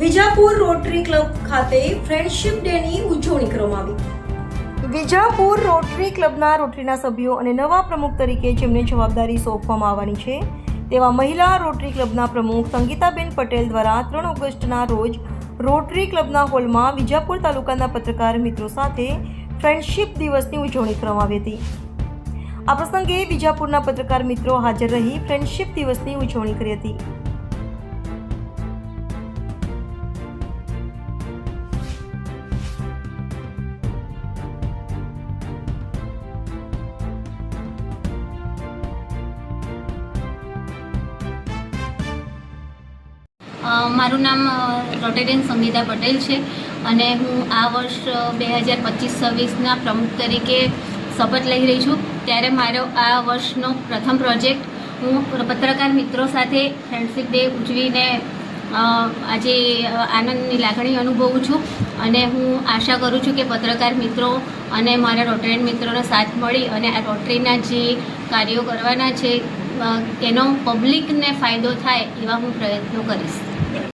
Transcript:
Vijapur rotary club ખાતે friendship ડેની ઉજવણી કરવામાં આવી. વિજાપુર રોટરી ક્લબના રોટરીના સભ્યો અને નવા પ્રમુખ તરીકે જેમને જવાબદારી સોંપવામાં આવવાની છે, તેવા મહિલા રોટરી ક્લબના પ્રમુખ સંગીતાબેન પટેલ દ્વારા ત્રણ ઓગસ્ટના રોજ રોટરી ક્લબના હોલમાં વિજાપુર તાલુકાના પત્રકાર મિત્રો સાથે ફ્રેન્ડશિપ દિવસની ઉજવણી કરવામાં આવી હતી. આ પ્રસંગે વિજાપુરના પત્રકાર મિત્રો હાજર રહી ફ્રેન્ડશિપ દિવસની ઉજવણી કરી હતી. મારું નામ રોટેરિયન સંગીતા પટેલ છે અને હું આ વર્ષ બે હજાર પચીસ છવ્વીસના પ્રમુખ તરીકે શપથ લઈ રહી છું. ત્યારે મારો આ વર્ષનો પ્રથમ પ્રોજેક્ટ હું પત્રકાર મિત્રો સાથે ફ્રેન્ડશીપ ડે ઉજવીને આજે આનંદની લાગણી અનુભવું છું અને હું આશા કરું છું કે પત્રકાર મિત્રો અને મારા રોટરી મિત્રોનો સાથ મળી અને આ રોટરીના જે કાર્યો કરવાના છે એનો પબ્લિકને ફાયદો થાય એવા હું પ્રયત્નો કરીશ.